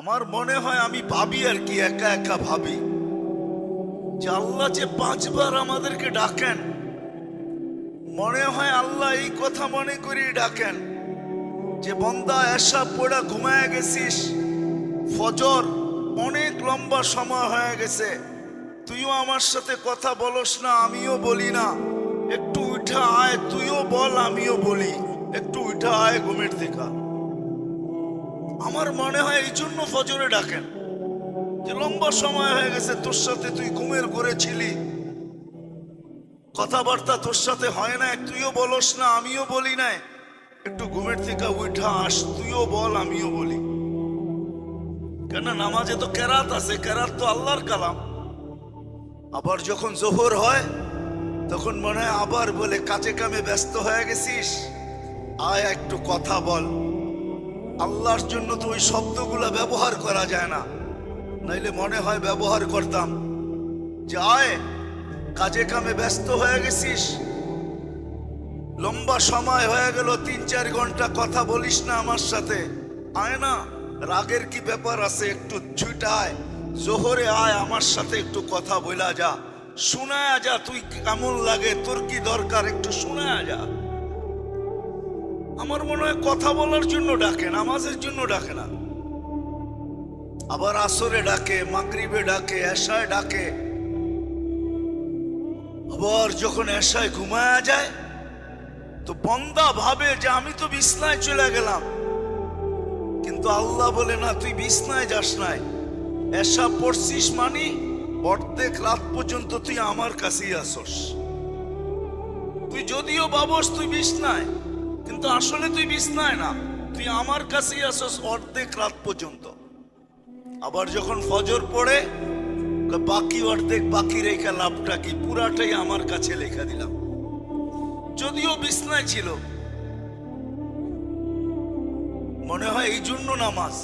আমার মনে হয় আমি ভাবি আর কি, একা একা ভাবি। যে আল্লাহ যে পাঁচবার আমাদেরকে ডাকেন, মনে হয় আল্লাহ এই কথা মনে করি ডাকেন, যে বন্দা এসা পড়া ঘুমায় গেছিস, ফজর অনেক লম্বা সময় হয়ে গেছে, তুইও আমার সাথে কথা বলস না, আমিও বলি না, একটু উঠা আয়, তুইও বল, আমিও বলি, একটু উঠা আয় ঘুমের দেখা আমার মনে হয় এই জন্য ফজরে ডাকেন। যে লম্বা সময় হয়ে গেছে, তোর সাথে তুই ঘুমের ঘরে ছিলি। কথাবার্তা তোর সাথে হয় না তুইও বলস না, আমিও বলি না একটু ঘুমের থেকে উঠা, আস, তুইও বল, আমিও বলি। কেন নামাজে তো কেরাত আছে, কেরাত তো আল্লাহর কালাম। আবার যখন জোহর হয়, তখন মনে হয় আবার বলে, কাজে কামে ব্যস্ত হয়ে গেছিস। আয়, একটু কথা বল। আল্লাহর জন্য তো ওই শব্দগুলা ব্যবহার করা যায় না। নইলে মনে হয় ব্যবহার করতাম। যে আয়, কাজে কামে ব্যস্ত হয়ে গেছিস। লম্বা সময় হয়ে গেল তিন চার ঘণ্টা কথা বলিস না আমার সাথে। আয় না, রাগের কি ব্যাপার আছে একটু ছুটায় জোহরে আয়, আমার সাথে একটু কথা বলা যা। শোনায় যা, তুই কেমন লাগে, তোর কি দরকার? একটু শোনায় যা। আমার মনে হয় কথা বলার জন্য ডাকে, নামাজের জন্য ডাকে না। আবার আসরে ডাকে, মাগরিবে ডাকে, এশায় ডাকে। আবার যখন এশায় ঘুমায়া যায়, তো বন্দা ভাবে যে আমি তো বিছনায় চলে গেলাম। কিন্তু আল্লাহ বলে, না, তুই বিছনায় যাস নাই। এসা পড়ছিস মানি, অর্ধেক রাত পর্যন্ত তুই আমার কাছেই আসস। তুই যদিও বাবস, তুই বিছনায়। কিন্তু আসলে তুই বিছনায় না। তুই আমার কাছেই আসস অর্ধেক রাত পর্যন্ত। আবার যখন ফজর পড়ে বাকি অর্ধেক বাকি রেখা লাভটা কি? পুরাটাই আমার কাছে লেখা দিলাম। যদিও বিছনায় ছিল। মনে হয় এই জন্য নামাজ।